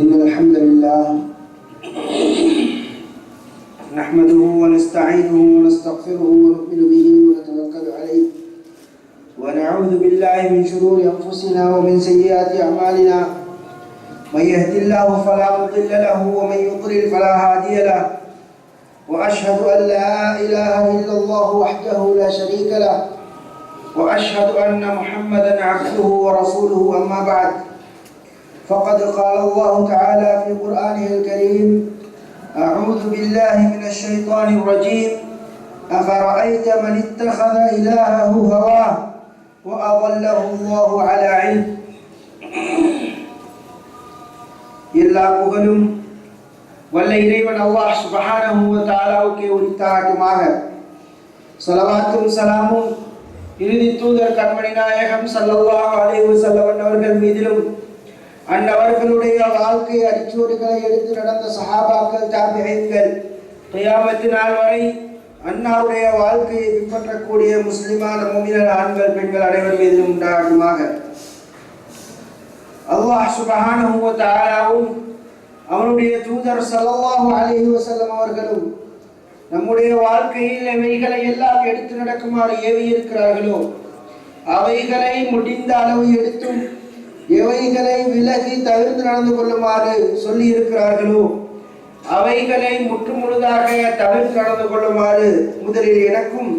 إن الحمد لله نحمده ونستعينه ونستغفره ونؤمن به ونتوكل عليه ونعوذ بالله من شرور أنفسنا ومن سيئات أعمالنا من يهد الله فلا مضل له ومن يضلل فلا هادي له وأشهد أن لا إله إلا الله وحده لا شريك له وأشهد أن محمدا عبده ورسوله أما بعد فقد قال الله تعالى في قرآنه الكريم أعوذ بالله من الشيطان الرجيم أفرأيت من اتخذ إلهه هواه وأضله الله على علم எல்லா புகழும் வல்ல இறைவன் அல்லாஹ் சுபஹானஹு வ தஆலாவுக்கே உரித்தாகட்டுமாக ஸலவாத்தும் சலாமும் இறுதி தூதர் கண்மணி நாயகம் ஸல்லல்லாஹு அலைஹி வஸல்லம் அவர்கள் மீதிலும் அன்னவர்களுடைய வாழ்க்கை அரிச்சோடுகளை எடுத்து நடந்த சஹாபாக்கள் தாபிகைகள் துயாமத்து நாள் வரை அன்னாருடைய வாழ்க்கையை பின்பற்றக்கூடிய முஸ்லிமான முமினர் ஆண்கள் பெண்கள் அனைவர் மீதிலும் உண்டாகுமாக. அல்லாஹ் சுபஹானஹு வ தஆலாவும் அவனுடைய தூதர் சல்லாஹு அலஹி வசல்லம் அவர்களும் நம்முடைய வாழ்க்கையில் எவைகளை எல்லாம் எடுத்து நடக்குமாறு ஏவி இருக்கிறார்களோ அவைகளை முடிந்த அளவு எடுத்தும் எவைகளை விலகி தவிர்த்து நடந்து கொள்ளுமாறு சொல்லி இருக்கிறார்களோ அவைகளை முற்று முழுதாக தவிர்த்து நடந்து கொள்ளுமாறு முதலில் எனக்கும்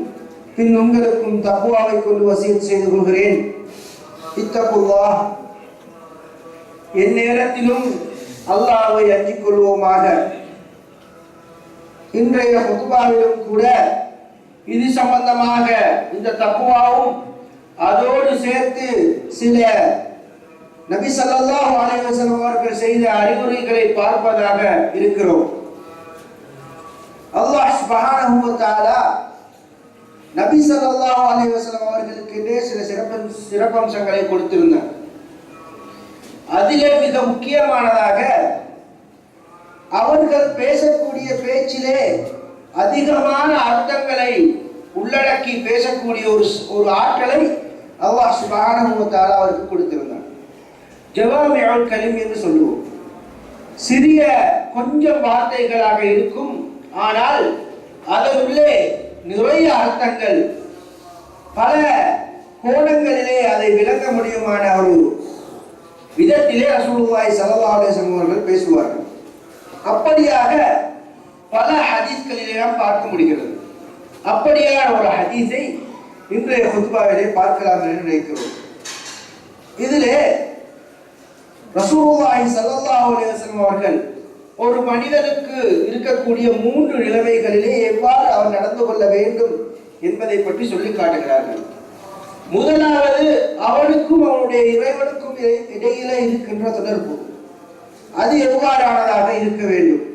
பின் உங்களுக்கும் தப்புவாவை கொண்டு வசியம் செய்து கொள்கிறேன். இத்தப்புவா என் நேரத்திலும் அல்லாவை அஞ்சிக் கொள்வோமாக. இன்றைய பொதுவாவிலும் கூட இது சம்பந்தமாக இந்த தப்புவாவும் அதோடு சேர்த்து சில நபி ஸல்லல்லாஹு அலைவசம் அவர்கள் செய்த அறிகுறிகளை பார்ப்பதாக இருக்கிறோம். அல்லாஹ் சுப்ஹானஹு நபி ஸல்லல்லாஹு அலைவசம் அவர்களுக்கு சில சிறப்பு சிறப்பம்சங்களை கொடுத்திருந்தார். அதிலே மிக முக்கியமானதாக அவர்கள் பேசக்கூடிய பேச்சிலே அதிகமான அர்த்தங்களை உள்ளடக்கி பேசக்கூடிய ஒரு ஒரு ஆற்றலை அல்லாஹ் சுப்ஹானஹு அவருக்கு கொடுத்திருந்தார். ஜவாமியால் கலிம் என்று சொல்லுவோம். சிறிய கொஞ்சம் வார்த்தைகளாக இருக்கும். ஆனால் அதனுள்ளே நிறைய அர்த்தங்கள். பல கோணங்களிலே அதை விளங்க முடியுமான ஒரு விதத்திலே ரசூலுல்லாஹி ஸல்லல்லாஹு அவர்கள் பேசுவார்கள். அப்படியாக பல ஹதீஸ்களிலே நாம் பார்க்க முடிகிறது. அப்படியான ஒரு ஹதீஸை இன்றைய ஹுத்பாவிலே பார்க்கலாம் என்று நினைக்கிறோம். இதிலே ரசூலுல்லாஹி ஸல்லல்லாஹு அலைஹி வஸல்லம் அவர்கள் ஒரு மனிதனுக்கு இருக்கக்கூடிய மூன்று நிலைமைகளிலே எவ்வாறு அவர் நடந்து கொள்ள வேண்டும் என்பதை பற்றி சொல்லி காட்டுகிறார்கள். முதலாவது அவனுக்கும் அவனுடைய இறைவனுக்கும் இடை- இடையிலே இருக்கின்ற தொடர்பு. அது எவ்வாறானதாக இருக்க வேண்டும்?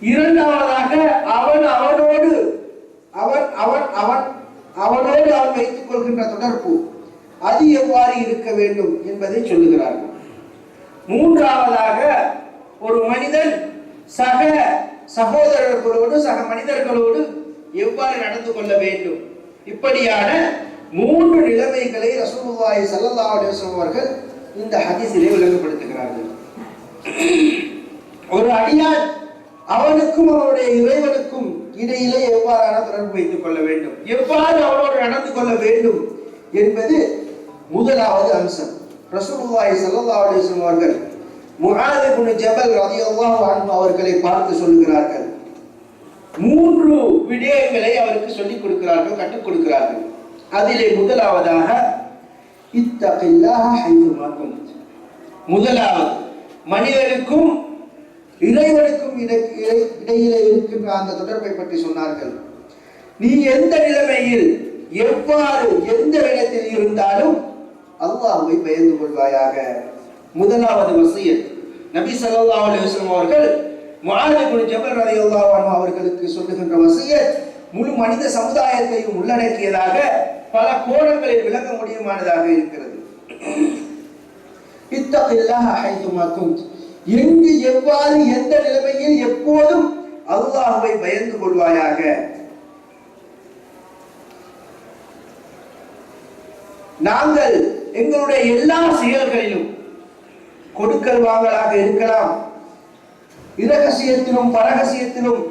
இரண்டாவதாக அவன் அவனோடு அவன் அவன் அவன் அவனோடு அவன் வைத்துக் கொள்கின்ற தொடர்பு. அது எவ்வாறு இருக்க வேண்டும் என்பதை சொல்லுகிறார்கள். மூன்றாவதாக ஒரு மனிதன் சக சகோதரர்களோடு சக மனிதர்களோடு எவ்வாறு நடந்து கொள்ள வேண்டும்? இப்படியான மூன்று நிலைமைகளை ரசூலுல்லாஹி ஸல்லல்லாஹு அலைஹி வஸல்லம் அவர்கள் இந்த ஹதீஸிலே விளங்கப்படுத்துகிறார்கள் ஒரு அடியான் அவனுக்கும் அவனுடைய இறைவனுக்கும் இடையிலே எவ்வாறான தொடர்பு வைத்துக் கொள்ள வேண்டும்? எவ்வாறு அவனோடு நடந்து கொள்ள வேண்டும் என்பது முதலாவது அம்சம். ரசூலுல்லாஹி ஸல்லல்லாஹு அலைஹி வஸல்லம் அவர்கள் முஆத் இப்னு ஜபல் ரலியல்லாஹு அன்ஹு அவர்களை பார்த்து சொல்லுகிறார்கள். மூன்று விடயங்களை அவருக்கு சொல்லிக் கொடுக்கிறார்கள் கற்றுக் கொடுக்கிறார்கள். அதிலே முதலாவதாக இத்தகில்லாஹ ஹைதுமா குந்த் முதலாவது மனிதனுக்கும் இறைவனுக்கும் இடை- இடை- இருக்கின்ற அந்த தொடர்பை பற்றி சொன்னார்கள். நீ எந்த நிலைமையில் எவ்வாறு எந்த இடத்தில் இருந்தாலும் அல்லாஹுவை பயந்து கொள்வாயாக. முதலாவது வசியத். நபி சல்லா அலைஹி அவர்கள் முஆத் இப்னு ஜபல் ரலியல்லாஹு அவர்களுக்கு சொல்லுகின்ற வசியத் முழு மனித சமுதாயத்தையும் உள்ளடக்கியதாக பல கோணங்களில் விளங்க முடியுமானதாக இருக்கிறது. இத்தகில்லாஹ ஹைதுமா குந்த் எங்கு எவ்வாறு எந்த நிலைமையில் எப்போதும் அல்லாஹுவை பயந்து கொள்வாயாக. நாங்கள் எங்களுடைய எல்லா செயல்களிலும் கொடுக்கல் வாங்கலாக இருக்கலாம். இரகசியத்திலும் பரகசியத்திலும்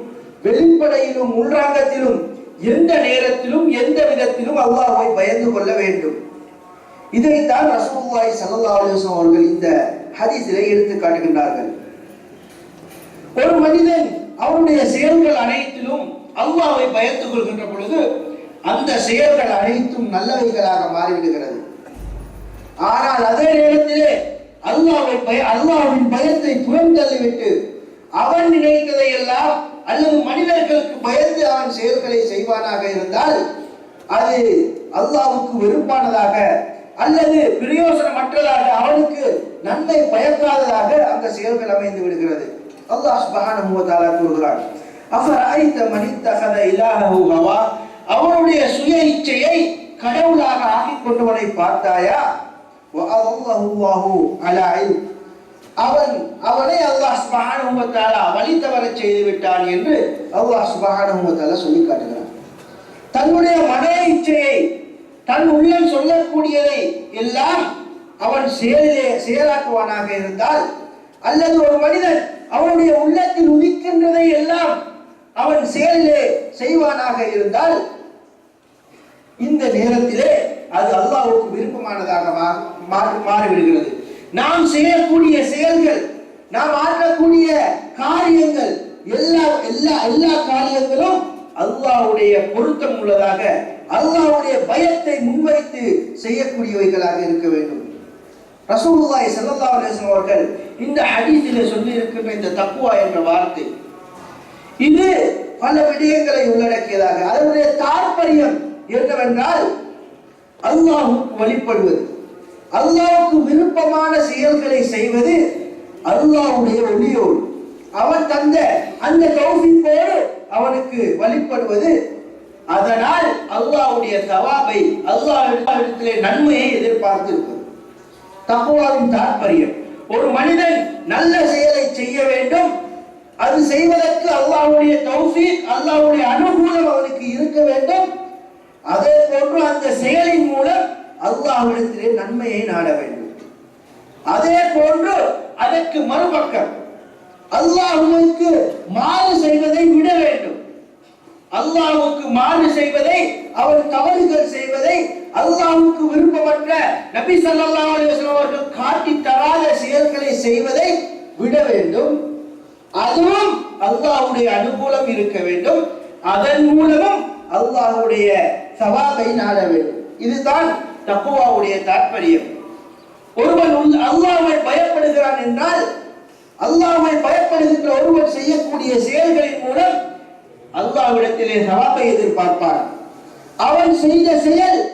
வெளிப்படையிலும் உள்ராங்கத்திலும் எந்த நேரத்திலும் எந்த விதத்திலும் அல்லாஹை பயந்து கொள்ள வேண்டும். இதைத்தான் ரசூல்லாய் சல்லா அலைஹி அவர்கள் இந்த ஹதீஸிலே எடுத்து காட்டுகின்றார்கள். ஒரு மனிதன் அவருடைய செயல்கள் அனைத்திலும் அல்லாவை பயந்து கொள்கின்ற பொழுது அந்த செயல்கள் அனைத்தும் நல்லவைகளாக மாறிவிடுகிறது. ஆனால் அதே நேரத்திலே அல்லாஹ்வை பய அல்லாஹ்வின் பயத்தை புறந்தள்ளிவிட்டு அவன் நினைத்ததை எல்லாம் அல்லது மனிதர்களுக்கு பயந்து அவன் செயல்களை செய்வானாக இருந்தால் அது அல்லாவுக்கு வெறுப்பானதாக அல்லது பிரயோசனமற்றதாக அவனுக்கு நன்மை பயக்காததாக அந்த செயல்கள் அமைந்து விடுகிறது. அல்லாஹ் சுப்ஹானஹு வ கூறுகிறான் அஃபரஐத மனித்தகத இத்தகத இலாஹு அவனுடைய சுய இச்சையை கடவுளாக ஆக்கிக் கொண்டவனை பார்த்தாயா? அவன் அவனை அல்லாஹ் சுப்ஹானஹு வ தஆலா வழி தவற செய்து விட்டான் என்று அல்லாஹ் சுப்ஹானஹு வ தஆலா சொல்லி காட்டுகிறான். தன்னுடைய மன இச்சையை தன் உள்ளம் சொல்லக்கூடியதை எல்லாம் அவன் செயலிலே செயலாக்குவானாக இருந்தால் அல்லது ஒரு மனிதன் அவனுடைய உள்ளத்தில் உதிக்கின்றதை எல்லாம் அவன் செயலிலே செய்வானாக இருந்தால் இந்த நேரத்திலே அது அல்லாஹுக்கு விருப்பமானதாகவா? மாறிவிடுகிறது. நாம் செய்யக்கூடிய செயல்கள் நாம் ஆற்றக்கூடிய காரியங்கள் எல்லா எல்லா எல்லா காரியங்களும் அல்லாவுடைய பொருத்தம் உள்ளதாக அல்லாவுடைய பயத்தை முன்வைத்து செய்யக்கூடியவைகளாக இருக்க வேண்டும். ரசூலுல்லாஹி ஸல்லல்லாஹு அலைஹி அவர்கள் இந்த ஹதீஸிலே சொல்லி இருக்கின்ற இந்த தக்குவா என்ற வார்த்தை இது பல விடயங்களை உள்ளடக்கியதாக அதனுடைய தாற்பயம் என்னவென்றால் அல்லாஹுக்கு வழிபடுவது. அல்லாவுக்கு விருப்பமான செயல்களை செய்வது அல்லாவுடைய ஒளியோடு அவன் தந்த அந்த தௌஃபீக்கோடு அவனுக்கு வழிபடுவது. அதனால் அல்லாவுடைய தவாபை அல்லாஹ்விடத்திலே நன்மையை எதிர்பார்த்திருப்பது தக்குவாவின் தாற்பயம். ஒரு மனிதன் நல்ல செயலை செய்ய வேண்டும். அது செய்வதற்கு அல்லாவுடைய தௌஃபீக் அல்லாவுடைய அனுகூலம் அவனுக்கு இருக்க வேண்டும். அதே போன்று அந்த செயலின் மூலம் அல்லாஹிடத்திலே நன்மையை நாட வேண்டும். அதே போன்று அதற்கு மறுபக்கம் அல்லாஹ்வுக்கு மாறு செய்வதை விட வேண்டும். அல்லாஹுக்கு மாறு செய்வதை அவர் தவறுகள் செய்வதை அல்லாஹுக்கு விருப்பமற்ற நபி சல்லா அலுவலம் அவர்கள் காட்டி தராத செயல்களை செய்வதை விட வேண்டும். அதுவும் அல்லாஹுடைய அனுகூலம் இருக்க வேண்டும். அதன் மூலமும் அல்லாஹுடைய சவாபை நாட வேண்டும். இதுதான் தக்குவாவுடைய தாற்பயம். ஒருவன் உள்- பயப்படுகிறான் என்றால் அல்லாஹ்வை பயப்படுகின்ற ஒருவர் செய்யக்கூடிய செயல்களின் மூலம் அல்லாவிடத்திலே சவாபை எதிர்பார்ப்பான். அவன் செய்த செயல்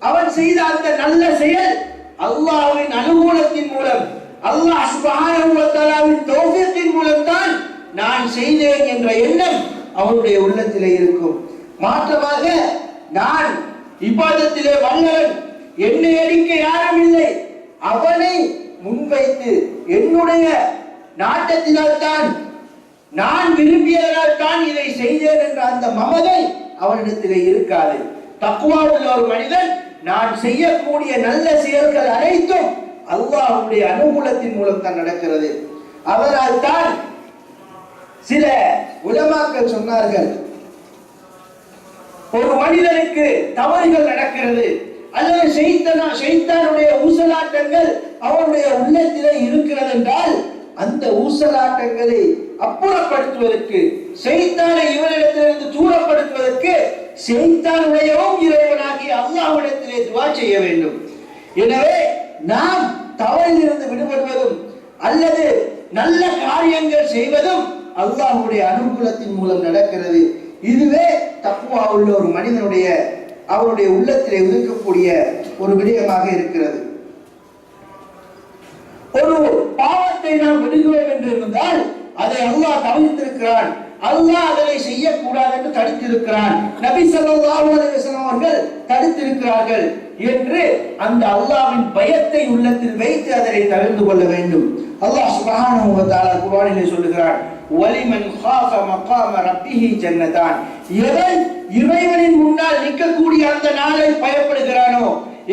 அவன் செய்த அந்த நல்ல செயல் அல்லாவின் அனுகூலத்தின் மூலம் அல்லாஹ் சுப்ஹானஹு வ மூலம்தான் மூலம் தான் நான் செய்தேன் என்ற எண்ணம் அவனுடைய உள்ளத்திலே இருக்கும். மாற்றமாக நான் இப்பாதத்திலே வல்லவன். என்னை அடிக்க யாரும் இல்லை. அவனை முன்வைத்து என்னுடைய நாட்டத்தினால் தான் நான் விரும்பியதனால் தான் இதை செய்தேன் என்ற அந்த மமதை அவனிடத்திலே இருக்காது. தக்குவா உள்ள ஒரு மனிதன் நான் செய்யக்கூடிய நல்ல செயல்கள் அனைத்தும் அல்லாஹுடைய அனுகூலத்தின் மூலம் தான் நடக்கிறது. அதனால் தான் சில உலமாக்கள் சொன்னார்கள் ஒரு மனிதனுக்கு தவறுகள் நடக்கிறது. அல்லது செய்தனா ஷைத்தானுடைய ஊசலாட்டங்கள் அவனுடைய உள்ளத்திலே இருக்கிறது என்றால் அந்த ஊசலாட்டங்களை அப்புறப்படுத்துவதற்கு செய்தானை இவனிடத்திலிருந்து தூரப்படுத்துவதற்கு செய்தானுடையவும் இறைவனாகி அல்லாஹ்விடத்திலே துவா செய்ய வேண்டும். எனவே நாம் தவறிலிருந்து விடுபடுவதும் அல்லது நல்ல காரியங்கள் செய்வதும் அல்லாஹுடைய அனுகூலத்தின் மூலம் நடக்கிறது. இதுவே தப்புவா உள்ள ஒரு மனிதனுடைய அவருடைய உள்ளத்திலே இருக்கக்கூடிய ஒரு விடயமாக இருக்கிறது. ஒரு பாவத்தை நாம் விடுகிறோம் என்று இருந்தால் அதை அல்லாஹ் தவிர்த்திருக்கிறான் அல்லாஹ் அதனை செய்யக்கூடாது என்று தடுத்திருக்கிறான். நபி ஸல்லல்லாஹு அலைஹி அவர்கள் தடுத்திருக்கிறார்கள் என்று அந்த அல்லாவின் பயத்தை உள்ளத்தில் வைத்து அதனை தவிர்த்து கொள்ள வேண்டும். அல்லாஹ் சுப்ஹானஹு வ குர்ஆனிலே சொல்லுகிறான் ஒலிமன் ஹாஃப மகாம ரப்பிஹி ஜன்னதான் எவன் இறைவனின் முன்னால் நிற்கக்கூடிய அந்த நாளை பயப்படுகிறானோ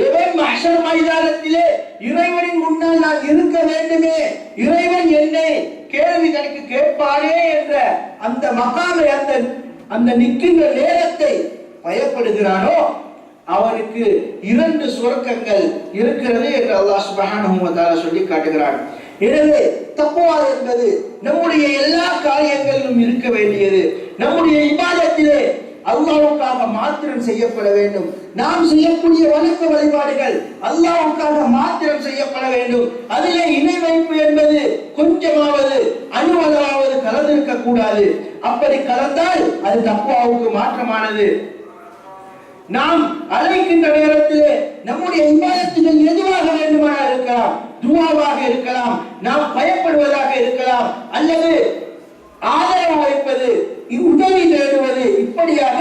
எவன் மஹர் மைதானத்திலே இறைவனின் முன்னால் நான் இருக்க வேண்டுமே இறைவன் என்னை கேள்வி கணக்கு கேட்பானே என்ற அந்த மகாமை அந்த அந்த நிற்கின்ற நேரத்தை பயப்படுகிறானோ அவனுக்கு இரண்டு சுரக்கங்கள் இருக்கிறது என்று அல்லாஹ் சுப்ஹானஹு வ தஆலா சொல்லி காட்டுகிறான். எனவே தக்குவா என்பது நம்முடைய எல்லா காரியங்களிலும் இருக்க வேண்டியது. நம்முடைய இபாதத்திலே அல்லாவுக்காக மாத்திரம் செய்யப்பட வேண்டும். நாம் செய்யக்கூடிய வணக்க வழிபாடுகள் அல்லாவுக்காக மாத்திரம் செய்யப்பட வேண்டும். அதிலே இணை வைப்பு என்பது கொஞ்சமாவது அணுவளவாவது கலந்திருக்க கூடாது அப்படி கலந்தால் அது தப்புவாவுக்கு மாற்றமானது. நாம் அழைக்கின்ற நேரத்திலே நம்முடைய இபாதத்துகள் எதுவாக வேண்டுமானால் இருக்கலாம் துவாவாக இருக்கலாம் நாம் பயப்படுவதாக இருக்கலாம் அல்லது ஆதரவு வைப்பது உதவி தேடுவது இப்படியாக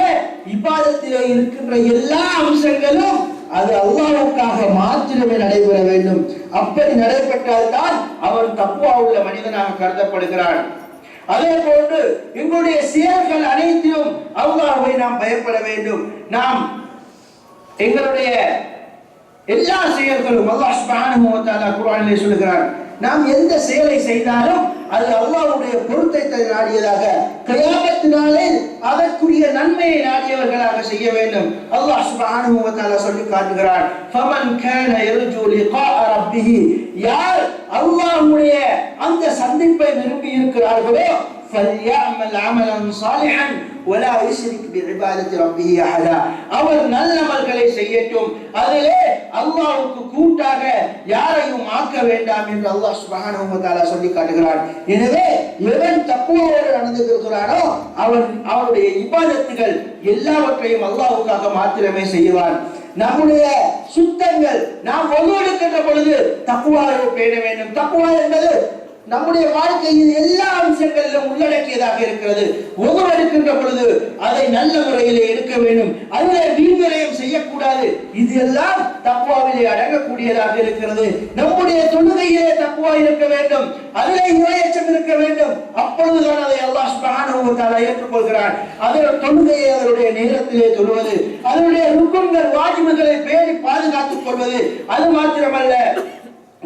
இபாதத்திலே இருக்கின்ற எல்லா அம்சங்களும் அது அல்லாவுக்காக மாத்திரமே நடைபெற வேண்டும். அப்படி நடைபெற்றால் தான் அவன் தப்புவா உள்ள மனிதனாக கருதப்படுகிறான் அதே போன்று எங்களுடைய செயல்கள் அனைத்திலும் அல்லாஹ்வை நாம் பயப்பட வேண்டும். நாம் எங்களுடைய எல்லா செயல்களும் அல்லாஹ் சுப்ஹானஹு வ தஆலா குர்ஆனிலே சொல்கிறார் நாம் எந்த செயலை செய்தாலும் அது அல்லாஹ்வுடைய பொருத்தத்தை நாடியதாக கயாமத்தினாலே அதற்குரிய நன்மையை நாடியவர்களாக செய்ய வேண்டும் அல்லாஹ் சுப்ஹானஹு வ தஆலா சொல்லி காட்டுகிறார் ஃபமன் கான யர்ஜு லிகாஅ ரப்பிஹி யார் அல்லாஹ்வுடைய அந்த சந்திப்பை விரும்பி இருக்கிறார்களோ فليعمل عملا صالحا ولا يشرك بعبادة ربه أحدا அவர் நல்லமல்களை செய்யட்டும். அதிலே அல்லாவுக்கு கூட்டாக யாரையும் ஆக்க வேண்டாம் என்று அல்லாஹ் சுப்ஹானஹு சொல்லி காட்டுகிறான். எனவே எவன் தப்புவோடு நடந்து கொள்கிறானோ அவன் அவனுடைய இபாதத்துகள் எல்லாவற்றையும் அல்லாவுக்காக மாத்திரமே செய்வான். நம்முடைய சுத்தங்கள் நாம் ஒவ்வொருக்கின்ற பொழுது தப்புவாக பேண வேண்டும். தப்புவா என்பது நம்முடைய வாழ்க்கையில் எல்லா அம்சங்களிலும் உள்ளடக்கியதாக இருக்கிறது. ஒவ்வொரு எடுக்கின்ற பொழுது அதை நல்ல முறையிலே எடுக்க வேண்டும். அதில் வீண்விரயம் செய்யக்கூடாது. இது எல்லாம் தக்குவாவிலே அடங்கக்கூடியதாக இருக்கிறது. நம்முடைய தொழுகையிலே தக்குவா இருக்க வேண்டும். அதிலே இறையச்சம் இருக்க வேண்டும். அப்பொழுதுதான் அதை அல்லாஹ் சுப்ஹானஹு வ தஆலா ஏற்றுக்கொள்கிறான். அதில் தொழுகையை அதனுடைய நேரத்திலே தொழுவது அதனுடைய ருக்குன்கள் வாஜிபுகளை பேணி பாதுகாத்துக் கொள்வது அது மாத்திரமல்ல.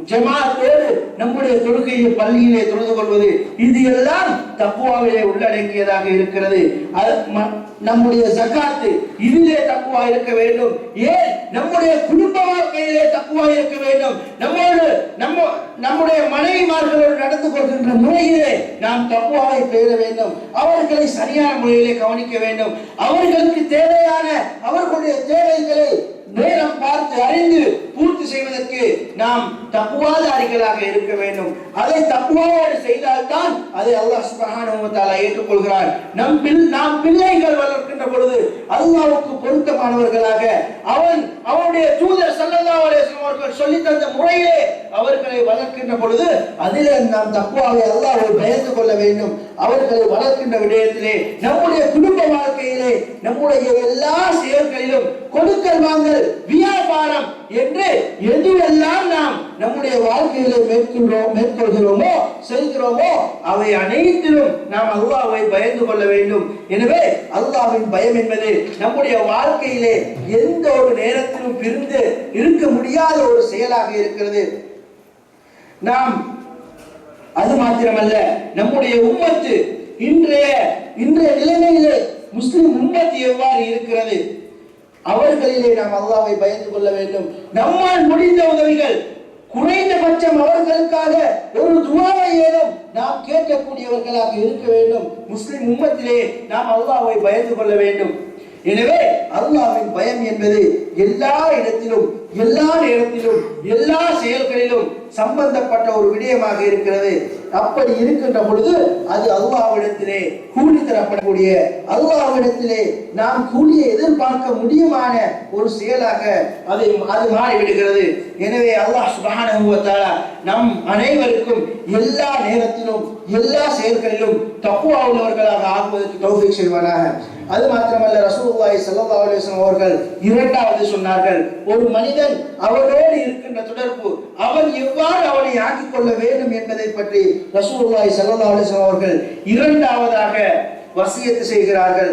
ஜமாத்தோடு நம்முடைய தொழுகையை பள்ளியிலே தொழுது கொள்வது இது எல்லாம் தப்புவாவிலே உள்ளடங்கியதாக இருக்கிறது. அது ம- நம்முடைய சக்காத்து இதிலே தக்குவா இருக்க வேண்டும். ஏன்? நம்முடைய குடும்ப வாழ்க்கையிலே தக்குவா இருக்க வேண்டும். நம்மோடு நம்ம நம்முடைய மனைவிமார்களோடு நடந்து கொள்கின்ற முறையிலே நாம் தக்குவாவை பெற வேண்டும். அவர்களை சரியான முறையிலே கவனிக்க வேண்டும். அவர்களுக்கு தேவையான அவர்களுடைய தேவைகளை நேரம் பார்த்து அறிந்து பூர்த்தி செய்வதற்கு நாம் தப்புவாதாரிகளாக இருக்க வேண்டும். அதை தப்புவாவோடு செய்தால்தான் அதை அல்லாஹ் சுப்ஹானஹு ஏற்றுக்கொள்கிறார் நம் பிள் நாம் பிள்ளைகள் வளர்க்கின்ற பொழுது அல்லாவுக்கு பொருத்தமானவர்களாக அவன் அவனுடைய தூதர் சல்லல்லா அலேஸ்லம் அவர்கள் சொல்லி தந்த முறையிலே அவர்களை வளர்க்கின்ற பொழுது அதிலே நாம் தப்புவாவை அல்லாஹ் பயந்து கொள்ள வேண்டும். அவர்களை வளர்க்கின்ற விடயத்திலே நம்முடைய குடும்ப வாழ்க்கையிலே நம்முடைய எல்லா செயல்களிலும் கொடுக்கல் வாங்கல் வியாபாரம் என்று எதுவெல்லாம் நாம் நம்முடைய வாழ்க்கையிலே மேற்கொள்கிறோம் மேற்கொள்கிறோமோ செய்கிறோமோ அவை அனைத்திலும் நாம் அல்லாவை பயந்து கொள்ள வேண்டும். எனவே அல்லாவின் பயம் என்பது நம்முடைய வாழ்க்கையிலே எந்த ஒரு நேரத்திலும் பிரிந்து இருக்க முடியாத ஒரு செயலாக இருக்கிறது. நாம் அது மாத்திரமல்ல நம்முடைய உம்மத்து இன்றைய இன்றைய நிலைமையிலே முஸ்லிம் உம்மத்து எவ்வாறு இருக்கிறது? அவர்களிலே நாம் அல்லாவை பயந்து கொள்ள வேண்டும். நம்மால் முடிந்த உதவிகள் குறைந்தபட்சம் அவர்களுக்காக ஒரு துவாவை ஏதும் நாம் கேட்கக்கூடியவர்களாக இருக்க வேண்டும். முஸ்லிம் உம்மத்திலே நாம் அல்லாவை பயந்து கொள்ள வேண்டும். எனவே அல்லாவின் பயம் என்பது எல்லா இடத்திலும் எல்லா நேரத்திலும் எல்லா செயல்களிலும் சம்பந்தப்பட்ட ஒரு விடயமாக இருக்கிறது. அப்படி இருக்கின்ற பொழுது அது அல்லாவிடத்திலே கூலி தரப்படக்கூடிய அல்லாவிடத்திலே நாம் கூலியை எதிர்பார்க்க முடியுமான ஒரு செயலாக அதை அது மாறிவிடுகிறது. எனவே அல்லாஹ் சுபானுவத்தால நம் அனைவருக்கும் எல்லா நேரத்திலும் எல்லா செயல்களிலும் தப்புவா உள்ளவர்களாக ஆக்குவதற்கு தௌஃபீக் செய்வானாக. அது மாத்திரமல்ல ரசூல்லாய் சல்லா அலைஹி அவர்கள் இரண்டாவது சொன்னார்கள் ஒரு மனிதன் அவரோடு இருக்கின்ற தொடர்பு அவன் எவ்வாறு அவனை ஆக்கிக் கொள்ள வேண்டும் என்பதை பற்றி ரசூல்லாய் சல்லா அலைஹி அவர்கள் இரண்டாவதாக வசியத்து செய்கிறார்கள்.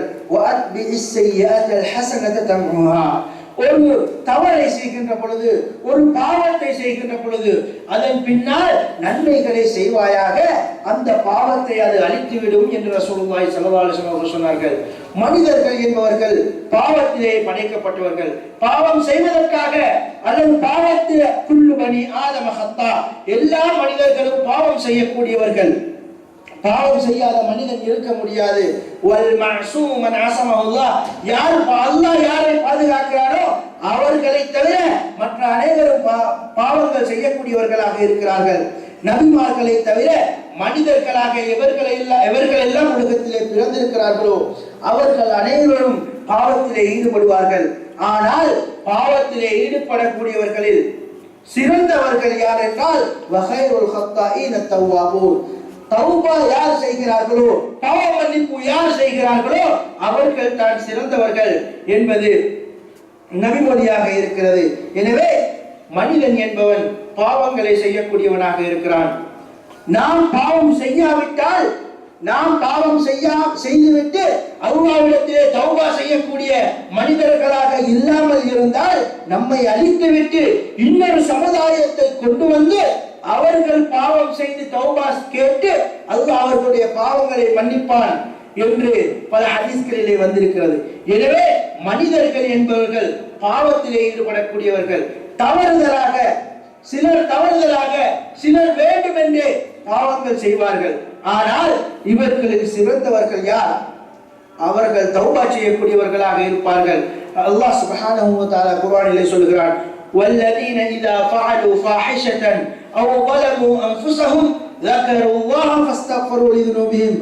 ஒரு தவறை செய்கின்ற பொழுது ஒரு பாவத்தை செய்கின்ற பொழுது அதன் பின்னால் நன்மைகளை செய்வாயாக அந்த பாவத்தை அது அழித்துவிடும் என்று சொல்லுவாய் சலவாலிசன் அவர்கள் சொன்னார்கள். மனிதர்கள் என்பவர்கள் பாவத்திலே படைக்கப்பட்டவர்கள். பாவம் செய்வதற்காக அதன் பாவத்தில் குள்ளு பணி எல்லா மனிதர்களும் பாவம் செய்யக்கூடியவர்கள். பாவம் செய்யாத மனிதன் இருக்க முடியாது. வல் மஅசூம் மன் யார் அல்லாஹ் யாரை பாதுகாக்கிறாரோ அவர்களை தவிர மற்ற அனைவரும் பா- பாவங்கள் செய்யக்கூடியவர்களாக இருக்கிறார்கள். நபிமார்களை தவிர மனிதர்களாக எவர்களை எல்லாம் எவர்கள் எல்லாம் உலகத்திலே பிறந்திருக்கிறார்களோ அவர்கள் அனைவரும் பாவத்திலே ஈடுபடுவார்கள். ஆனால் பாவத்திலே ஈடுபடக்கூடியவர்களில் சிறந்தவர்கள் யார் என்றால் வகைருல் ஹத்தாஈன தவ்வாபூர் தௌபா யார் செய்கிறார்களோ பாவ மன்னிப்பு யார் செய்கிறார்களோ அவர்கள் தான் சிறந்தவர்கள் என்பது நபிமொழியாக இருக்கிறது. எனவே மனிதன் என்பவன் பாவங்களை செய்யக்கூடியவனாக இருக்கிறான். நாம் பாவம் செய்யாவிட்டால் நாம் பாவம் செய்யா செய்துவிட்டு அல்லாவிடத்திலே தௌபா செய்யக்கூடிய மனிதர்களாக இல்லாமல் இருந்தால் நம்மை அழித்துவிட்டு இன்னொரு சமுதாயத்தை கொண்டு வந்து அவர்கள் பாவம் செய்து தௌபாஸ் கேட்டு அல்லாஹ் அவர்களுடைய பாவங்களை மன்னிப்பான் என்று பல ஹதீஸ்களிலே வந்திருக்கிறது. எனவே மனிதர்கள் என்பவர்கள் பாவத்திலே ஈடுபடக்கூடியவர்கள். தவறுதலாக சிலர் தவறுதலாக சிலர் வேண்டும் என்று பாவங்கள் செய்வார்கள். ஆனால் இவர்களுக்கு சிறந்தவர்கள் யார்? அவர்கள் தௌபா செய்யக்கூடியவர்களாக இருப்பார்கள். அல்லாஹ் சுபஹானஹு வ தஆலா குர்ஆனிலே சொல்கிறான் வல்லதீன இதா ஃபஅலு ஃபாஹிஷதன் أو ظلموا أنفسهم ذكروا الله فاستغفروا لذنوبهم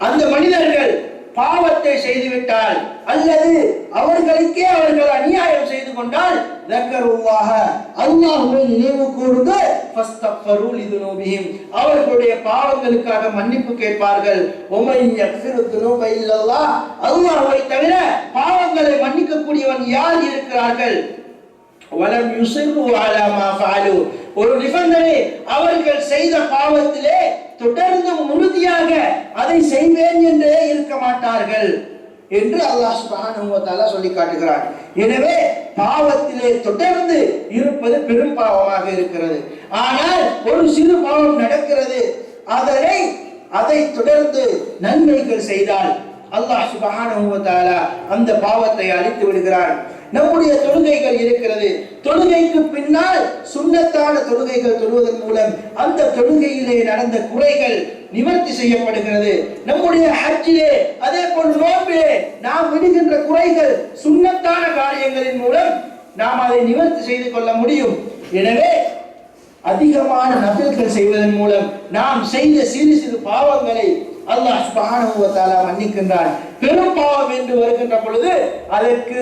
அந்த மனிதர்கள் பாவத்தை செய்துவிட்டால் அல்லது அவர்களுக்கே அவர்கள் அநியாயம் செய்து கொண்டால் தக்கருவாக அல்லாஹ்வை நினைவு கூர்ந்து ஃபஸ்தக்ஃபரு லிதுனூபிஹிம் அவர்களுடைய பாவங்களுக்காக மன்னிப்பு கேட்பார்கள் உமை யக்ஃபிரு துனூப இல்லல்லாஹ் அல்லாஹ்வை தவிர பாவங்களை மன்னிக்கக்கூடியவன் யார் இருக்கிறார்கள் வலம் யுசிரு அலா மா ஒரு நிபந்தனை அவர்கள் செய்த பாவத்திலே தொடர்ந்து உறுதியாக அதை செய்வேன் என்றே இருக்க மாட்டார்கள் என்று அல்லாஹ் சுப்ஹானஹு வ சொல்லி காட்டுகிறார். எனவே பாவத்திலே தொடர்ந்து இருப்பது பெரும் பாவமாக இருக்கிறது. ஆனால் ஒரு சிறு பாவம் நடக்கிறது. அதனை அதை தொடர்ந்து நன்மைகள் செய்தால் அல்லாஹ் சுப்ஹானஹு வ அந்த பாவத்தை அழித்து விடுகிறான். நம்முடைய தொழுகைகள் இருக்கிறது. தொழுகைக்கு பின்னால் சுண்ணத்தான தொழுகைகள் தொழுவதன் மூலம் அந்த தொழுகையிலே நடந்த குறைகள் நிவர்த்தி செய்யப்படுகிறது. நம்முடைய ஹஜ்ஜிலே அதே போல் நோம்பிலே நாம் விடுகின்ற குறைகள் சுண்ணத்தான காரியங்களின் மூலம் நாம் அதை நிவர்த்தி செய்து கொள்ள முடியும். எனவே அதிகமான நபில்கள் செய்வதன் மூலம் நாம் செய்த சிறு சிறு பாவங்களை அல்லாஹ் சுப்ஹானஹு வ தஆலா மன்னிக்கின்றான். பெரும் பாவம் என்று வருகின்ற பொழுது அதற்கு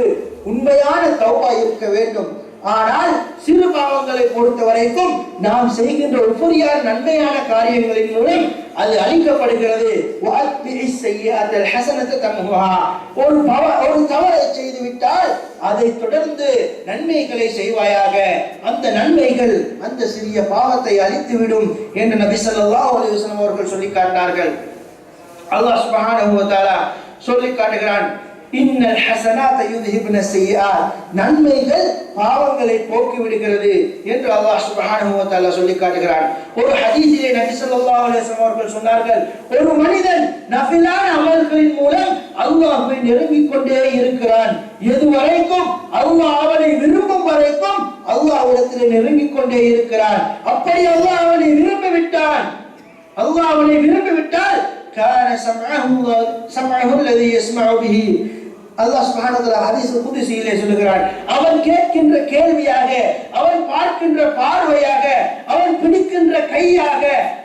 உண்மையான தௌபா இருக்க வேண்டும். ஆனால் சிறு பாவங்களை பொறுத்த வரைக்கும் நாம் செய்கின்ற ஒவ்வொரு நன்மையான காரியங்களின் மூலம் அது அழிக்கப்படுகிறது. வஅத்பிஇ ஸய்யிஅத்தல் ஹஸனத தம்ஹுஹா. ஒரு பவ ஒரு தவறை செய்து விட்டால் அதை தொடர்ந்து நன்மைகளை செய்வாயாக. அந்த நன்மைகள் அந்த சிறிய பாவத்தை அழித்துவிடும் என்று நபி ஸல்லல்லாஹு அலைஹி அவர்கள் சொல்லி காட்டினார்கள். அல்லாஹ் சுப்ஹானஹு வ தஆலா சொல்லி காட்டுகிறான். இன்னல் ஹசனாத யுதிஹிப்ன செய்யார் நன்மைகள் பாவங்களை போக்கி விடுகிறது என்று அல்லாஹ் சுப்ஹானஹு வ தஆலா சொல்லி காட்டுகிறான். ஒரு ஹதீஸிலே நபி ஸல்லல்லாஹு அலைஹி வஸல்லம் அவர்கள் சொன்னார்கள் ஒரு மனிதன் நஃபிலான அமல்களின் மூலம் அல்லாஹ்வை நெருங்கிக் கொண்டே இருக்கிறான். எது வரைக்கும் அல்லாஹ் அவனை விரும்பும் வரைக்கும் அல்லாஹ் இடத்திலே நெருங்கிக் கொண்டே இருக்கிறான். அப்படி அல்லாஹ் அவனை விரும்பி விட்டான் அல்லாஹ் அவனை விரும்பி விட்டால் كان سمعه سمعه الذي يسمع به அல்லாஹ் சுப்ஹானஹு வ ஹதீஸ் குத்ஸியிலே சொல்கிறான் அவன் கேட்கின்ற கேள்வியாக அவன் பார்க்கின்ற பார்வையாக அவன் பிடிக்கின்ற கையாக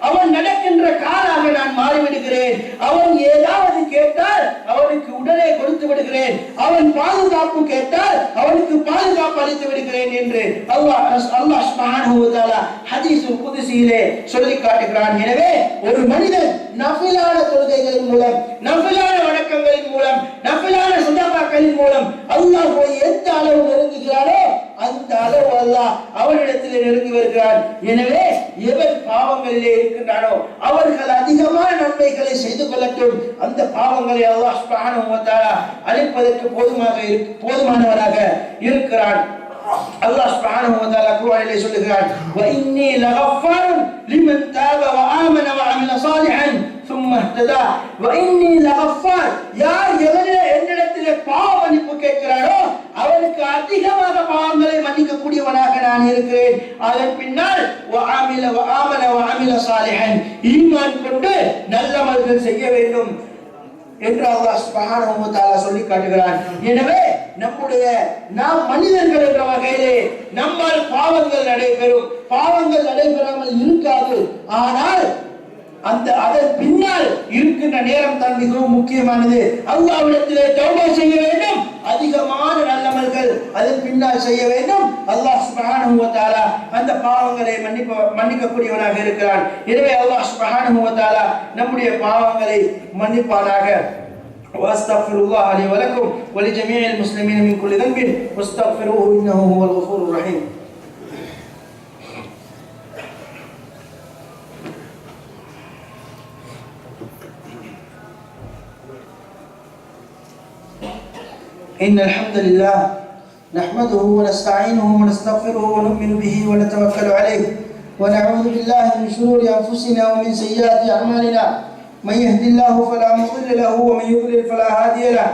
அவன் நடக்கின்ற காலாக நான் மாறிவிடுகிறேன். அவன் ஏதாவது கேட்டால் அவனுக்கு உடனே கொடுத்து விடுகிறேன். அவன் பாதுகாப்பு கேட்டால் அவனுக்கு பாதுகாப்பு அளித்து விடுகிறேன் என்று அல்லாஹ் அல்லாஹ் சுப்ஹானஹு வ தஆலா ஹதீஸ் குத்ஸியிலே சொல்லி காட்டுகிறான். எனவே ஒரு மனிதன் நஃபிலான தொழுகைகளின் மூலம் நஃபிலான வணக்கங்களின் மூலம் நஃபிலான சதகாக்களின் மூலம் அல்லாஹ் போய் எந்த அளவு நெருங்குகிறானோ அந்த அளவு அல்லாஹ் அவனிடத்தில் நெருங்கி வருகிறான். எனவே எவன் பாவங்களிலே இருக்கின்றானோ அவர்கள் அதிகமான நன்மைகளை செய்து கொள்ளட்டும். அந்த பாவங்களை அல்லாஹ் சுப்ஹானஹு அழிப்பதற்கு போதுமாக போதுமானவராக இருக்கிறான். அல்லாஹ் சுப்ஹானஹு வ தஆலா குர்ஆனிலே சொல்லுகிறான் வ இன்னி லகஃபாருன் லிமன் தாப வ ஆமன வ அமில சாலிஹன். யார் எவரே என்னிடத்திலே பாவ மன்னிப்பு கேட்கிறாரோ அவனுக்கு அதிகமாக பாவங்களை மன்னிக்க நான் இருக்கிறேன். அதன் பின்னால் வஆமில வஆமன கொண்டு நல்ல அமல்கள் செய்ய வேண்டும் என்று அல்லாஹ் சொல்லி காட்டுகிறான். எனவே நம்முடைய நாம் மனிதர்கள் என்ற வகையிலே நம்மால் பாவங்கள் நடைபெறும். பாவங்கள் நடைபெறாமல் இருக்காது. ஆனால் அந்த அதன் பின்னால் இருக்கின்ற நேரம் தான் மிகவும் முக்கியமானது அல்லாஹ்விடத்திலே தௌபா செய்ய வேண்டும் அதிகமான நல்லமல்கள் அதன் பின்னால் செய்ய வேண்டும் அல்லாஹ் சுப்ஹானஹு வ தஆலா அந்த பாவங்களை மன்னிப்ப மன்னிக்கக்கூடியவனாக இருக்கிறான் எனவே அல்லாஹ் சுப்ஹானஹு வ தஆலா நம்முடைய பாவங்களை மன்னிப்பானாக واستغفر الله لي ولكم ولجميع المسلمين من كل ذنب واستغفروه انه هو الغفور الرحيم إن الحمد لله نحمده ونستعينه ونستغفره ونؤمن به ونتوكل عليه ونعوذ بالله من شرور أنفسنا ومن سيئات أعمالنا. من يهد الله فلا مضل له ومن يضلل فلا هادي له.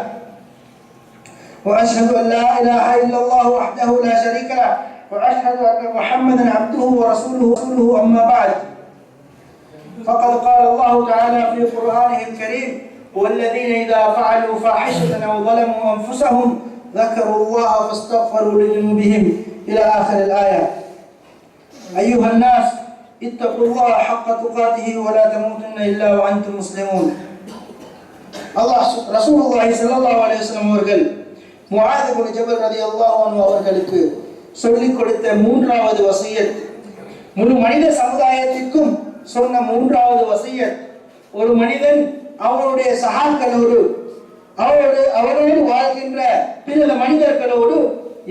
وأشهد أن لا إله إلا الله وحده لا شريك له. وأشهد أن محمدا عبده ورسوله. رسوله أما بعد. فقد قال الله تعالى في قرآنه الكريم والذين إذا فعلوا فاحشة أو ظلموا أنفسهم ذكروا الله فاستغفروا لذنوبهم إلى آخر الآية. أيها الناس اتقوا الله حق تقاته ولا تموتن إلا وأنتم مسلمون. الله رسول الله صلى الله عليه وسلم ورقل அவர்கள் முஆத் இப்னு ஜபல் ரலியல்லாஹு அன்ஹு அவர்களுக்கு சொல்லிக் கொடுத்த மூன்றாவது வசியத். முழு மனித சமுதாயத்திற்கும் சொன்ன மூன்றாவது வசியத். ஒரு மனிதன் அவருடைய சகாக்களோடு அவரோடு அவரோடு வாழ்கின்ற பிற மனிதர்களோடு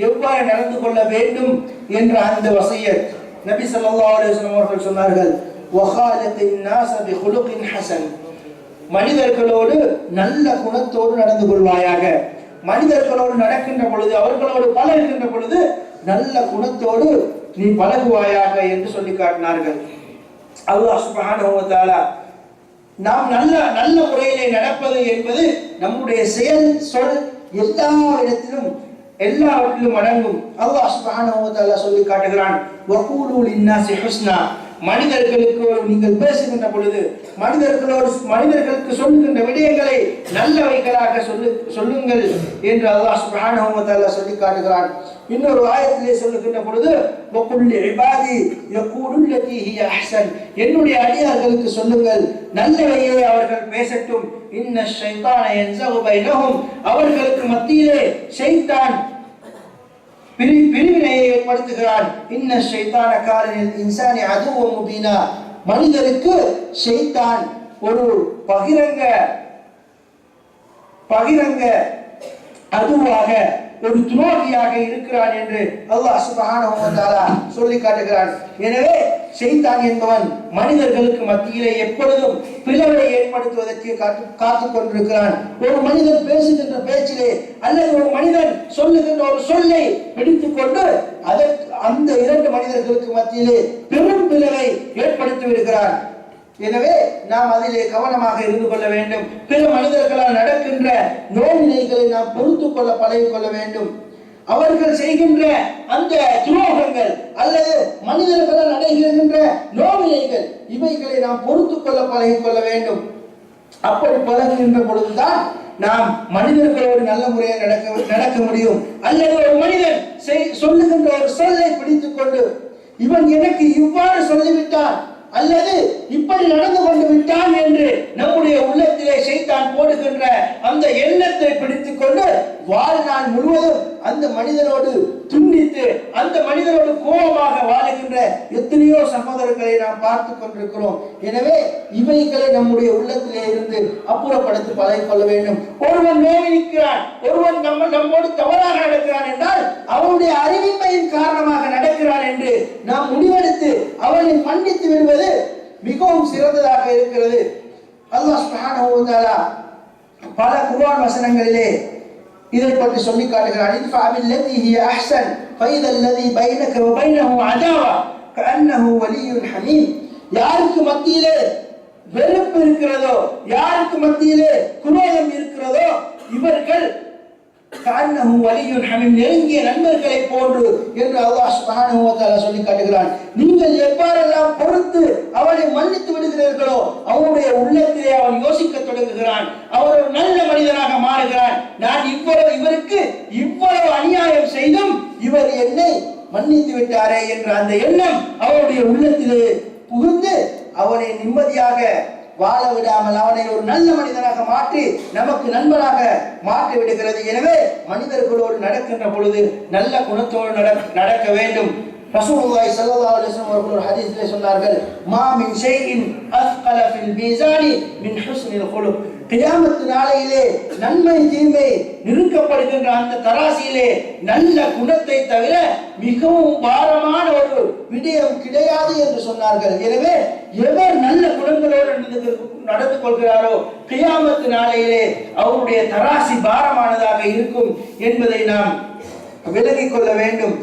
எவ்வாறு நடந்து கொள்ள வேண்டும் என்ற அந்த வசையர் நபி ஸல்லல்லாஹு அலுவலம் அவர்கள் சொன்னார்கள் மனிதர்களோடு நல்ல குணத்தோடு நடந்து கொள்வாயாக. மனிதர்களோடு நடக்கின்ற பொழுது அவர்களோடு பழகுகின்ற பொழுது நல்ல குணத்தோடு நீ பழகுவாயாக என்று சொல்லி காட்டினார்கள். அல்லாஹ் சுப்ஹானஹு வ தஆலா நாம் நல்ல நல்ல முறையிலே நடப்பது என்பது நம்முடைய செயல் சொல் எல்லா இடத்திலும் எல்லாவற்றிலும் அடங்கும். அல்லாஹ் சுபஹானஹு வ தஆலா சொல்லி காட்டுகிறான். வகூலு லின்னாசி ஹுஸ்னா மனிதர்களுக்கு நீங்கள் பேசுகின்ற பொழுது மனிதர்களோடு மனிதர்களுக்கு சொல்லுகின்ற விடயங்களை நல்லவைகளாக சொல்லு சொல்லுங்கள் என்று அல்லாஹ் சுப்ஹானஹு சொல்லி காட்டுகிறான். இன்னொரு ஆயத்திலே சொல்லுகின்ற பொழுது வகுல்லி இபாதி யகூலுல் ஹிய அஹ்சன். என்னுடைய அடியார்களுக்கு சொல்லுங்கள் நல்லவையே அவர்கள் பேசட்டும். இன்ன ஷைத்தான யன்ஸகு பைனஹும். அவர்களுக்கு மத்தியிலே ஷைத்தான் பிரி பிரிவினையை ஏற்படுத்துகிறான் இன்ன ஷைத்தான காலினில் இன்சானி அதுவும் முபீனா. மனிதருக்கு ஷைத்தான் ஒரு பகிரங்க பகிரங்க அதுவாக ஒரு துரோகியாக இருக்கிறான் என்று அல்லாஹ் சுப்ஹானஹு வ தஆலா சொல்லி காட்டுகிறான். எனவே செய்தான் என்பவன் மனிதர்களுக்கு மத்தியிலே எப்பொழுதும் பிளவை ஏற்படுத்துவதற்கு காத்து காத்துக் கொண்டிருக்கிறான். ஒரு மனிதன் பேசுகின்ற பேச்சிலே அல்லது ஒரு மனிதன் சொல்லுகின்ற ஒரு சொல்லை பிடித்துக் கொண்டு அதற்கு அந்த இரண்டு மனிதர்களுக்கு மத்தியிலே பெரும் பிளவை ஏற்படுத்தி விடுகிறான் எனவே நாம் அதிலே கவனமாக இருந்து கொள்ள வேண்டும். பிற மனிதர்களால் நடக்கின்ற நோய் நிலைகளை நாம் பொறுத்துக் கொள்ள பழகிக் கொள்ள வேண்டும். அவர்கள் செய்கின்ற அந்த துரோகங்கள் அல்லது மனிதர்களால் அடைகின்ற நோவினைகள் இவைகளை நாம் பொறுத்துக் கொள்ள பழகிக் கொள்ள வேண்டும். அப்படி பழகுகின்ற பொழுதுதான் நாம் மனிதர்களோடு நல்ல முறையில் நடக்க நடக்க முடியும். அல்லது ஒரு மனிதன் செய்- சொல்லுகின்ற ஒரு சொல்லை பிடித்துக் கொண்டு இவன் எனக்கு இவ்வாறு சொல்லிவிட்டான் அல்லது இப்படி நடந்து கொண்டு விட்டான் என்று நம்முடைய உள்ளத்திலே செய்தான் போடுகின்ற அந்த எண்ணத்தை பிடித்துக் கொண்டு வாழ்நாள் முழுவதும் அந்த மனிதனோடு துண்டித்து அந்த மனிதனோடு கோபமாக வாழுகின்ற எத்தனையோ சகோதரர்களை நாம் பார்த்து கொண்டிருக்கிறோம். எனவே இவைகளை நம்முடைய உள்ளத்திலே இருந்து அப்புறப்படுத்தி பழகி கொள்ள வேண்டும். ஒருவன் நோவிக்கிறான் ஒருவன் நம்ம நம்மோடு தவறாக நடக்கிறான் என்றால் அவனுடைய அறிவின்மையின் காரணமாக நடக்கிறான் என்று நாம் முடிவெடுத்து அவனை மன்னித்து விடுவது மிகவும் சிறந்ததாக இருக்கிறது. அல்லாஹ் பல குர்ஆன் வசனங்களிலே இதை பற்றி சொல்லி காட்டுகிறான் இத்ஃபா பில்லதி ஹிய அஹ்சன் ஃபைத அல்லதி பைனக வ பைனஹு அதாவா கஅன்னஹு வலியுன் ஹமீம் யாருக்கு மத்தியிலே வெறுப்பு இருக்கிறதோ யாருக்கு மத்தியிலே குரோதம் இருக்கிறதோ இவர்கள் கஅன்னஹு வலியும் ஹமீம் நெருங்கிய நண்பர்களை போன்று என்று அல்லாஹ் சுப்ஹானஹு வ தஆலா சொல்லி காட்டுகிறான். நீங்கள் எவ்வாறெல்லாம் பொறுத்து அவனை மன்னித்து விடுகிறீர்களோ அவனுடைய உள்ளத்திலே அவன் யோசிக்க தொடங்குகிறான். அவர் ஒரு நல்ல மனிதனாக மாறுகிறான் நான் இவ்வளவு இவருக்கு இவ்வளவு அநியாயம் செய்தும் இவர் என்னை மன்னித்து விட்டாரே என்ற அந்த எண்ணம் அவருடைய உள்ளத்திலே புகுந்து அவனை நிம்மதியாக வாழ விடாமல் அவனை ஒரு நல்ல மனிதனாக மாற்றி நமக்கு நண்பனாக மாற்றி விடுகிறது. எனவே மனிதர்களோடு நடக்கின்ற பொழுது நல்ல குணத்தோடு நட- நடக்க வேண்டும். ரசூலுல்லாஹி ஸல்லல்லாஹு அலைஹி வஸல்லம் அவர்கள் ஒரு ஹதீஸிலே சொன்னார்கள் மா மின் ஷைஇன் அஸ்கல ஃபில் மீசானி மின் ஹுஸ்னில் குலுக் கியாமத்து நாளையிலே நன்மை தீமை நிறுக்கப்படுகின்ற அந்த தராசியிலே நல்ல குணத்தை தவிர மிகவும் பாரமான ஒரு விடயம் கிடையாது என்று சொன்னார்கள். எனவே எவர் நல்ல குணங்களோடு நடந்து நடந்து கொள்கிறாரோ கியாமத்து நாளையிலே அவருடைய தராசி பாரமானதாக இருக்கும் என்பதை நாம் விலகிக் கொள்ள வேண்டும்.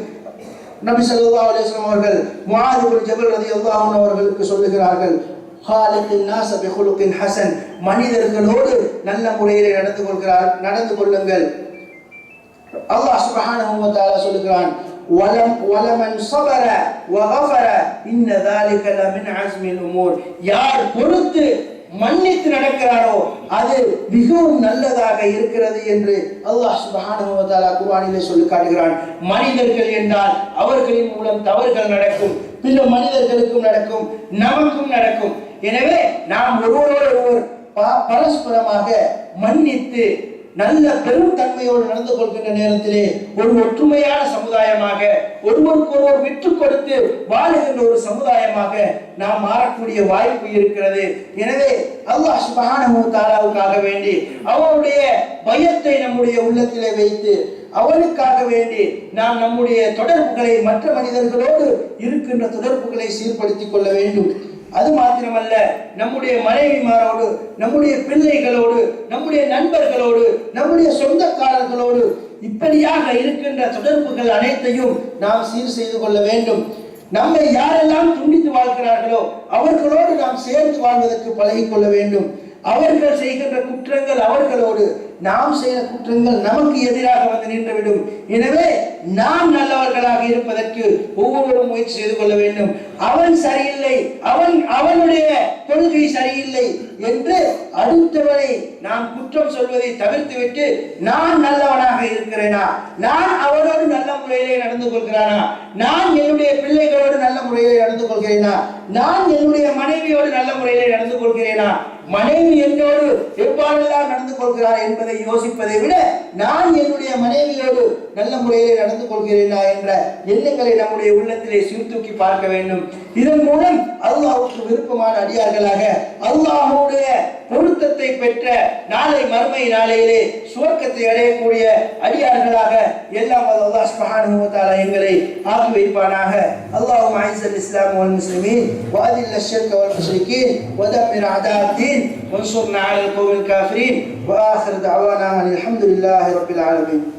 நபி சல்லா அலிஸ்லாம் அவர்கள் முஆத் ஜபல் ரதி அல்லாஹன் அவர்களுக்கு சொல்லுகிறார்கள் ஹசன். மனிதர்களோடு நல்ல முறையிலே நடந்து கொள்கிறார் நடந்து கொள்ளுங்கள். அல்லாஹ் சுபஹான சொல்லுகிறான் ஒலமன் சபர வகபர இன்ன தாலிக லமின் ஆஸ்மில் உமூர் யார் பொறுத்து மன்னித்து நடக்கிறாரோ அது மிகவும் நல்லதாக இருக்கிறது என்று அல்லாஹ் சுபஹானுவத்தாலா குர்ஆனிலே சொல்லி காட்டுகிறான். மனிதர்கள் என்றால் அவர்களின் மூலம் தவறுகள் நடக்கும். பின்ன மனிதர்களுக்கும் நடக்கும் நமக்கும் நடக்கும். எனவே நாம் ஒருவரோடு ஒருவர் பரஸ்பரமாக மன்னித்து நல்ல பெரும் தன்மையோடு நடந்து கொள்கின்ற நேரத்திலே ஒரு ஒற்றுமையான சமுதாயமாக ஒருவருக்கு ஒருவர் விட்டு கொடுத்து வாழுகின்ற ஒரு சமுதாயமாக நாம் மாறக்கூடிய வாய்ப்பு இருக்கிறது. எனவே அல்லாஹ் சுபஹானஹு தஆலாவுக்காக வேண்டி அவனுடைய பயத்தை நம்முடைய உள்ளத்திலே வைத்து அவனுக்காக வேண்டி நாம் நம்முடைய தொடர்புகளை மற்ற மனிதர்களோடு இருக்கின்ற தொடர்புகளை சீர்படுத்திக் கொள்ள வேண்டும். அது மாத்திரமல்ல நம்முடைய மனைவிமாரோடு நம்முடைய பிள்ளைகளோடு நம்முடைய நண்பர்களோடு நம்முடைய சொந்தக்காரர்களோடு இப்படியாக இருக்கின்ற தொடர்புகள் அனைத்தையும் நாம் சீர் செய்து கொள்ள வேண்டும். நம்மை யாரெல்லாம் துண்டித்து வாழ்கிறார்களோ அவர்களோடு நாம் சேர்ந்து வாழ்வதற்கு பழகிக்கொள்ள வேண்டும். அவர்கள் செய்கின்ற குற்றங்கள் அவர்களோடு நாம் செய்த குற்றங்கள் நமக்கு எதிராக வந்து நின்றுவிடும். எனவே நாம் நல்லவர்களாக இருப்பதற்கு ஒவ்வொருவரும் முயற்சி செய்து கொள்ள வேண்டும். அவன் சரியில்லை அவன் அவனுடைய கொள்கை சரியில்லை என்று அடுத்தவனை நாம் குற்றம் சொல்வதை தவிர்த்துவிட்டு நான் நல்லவனாக இருக்கிறேனா? நான் அவனோடு நல்ல முறையிலே நடந்து கொள்கிறானா? நான் என்னுடைய பிள்ளைகளோடு நல்ல முறையிலே நடந்து கொள்கிறேனா? நான் என்னுடைய மனைவியோடு நல்ல முறையிலே நடந்து கொள்கிறேனா? மனைவி என்னோடு எவ்வாறெல்லாம் நடந்து கொள்கிறார் என்பதை யோசிப்பதை விட நான் என்னுடைய மனைவியோடு நல்ல முறையிலே நடந்து கொள்கிறேனா என்ற எண்ணங்களை நம்முடைய உள்ளத்திலே சீர்தூக்கி பார்க்க வேண்டும். இதன் மூலம் அல்லாவுக்கு விருப்பமான அடியார்களாக அல்லாஹுடைய பொருத்தத்தை பெற்ற நாளை மறுமை நாளையிலே சுவர்க்கத்தை அடையக்கூடிய அடியார்களாக எல்லாம் அல்லாஹ் சுபஹானுவத்தால எங்களை ஆக்கி வைப்பானாக. அல்லாஹ் இஸ்லாம் முஸ்லிமின் வாதில் அஷ்ஷர்க வல் முஸ்லிக்கின் வதமிர் அதாத்தின் الدين وانصرنا على القوم الكافرين. وآخر دعوانا أن الحمد لله رب العالمين.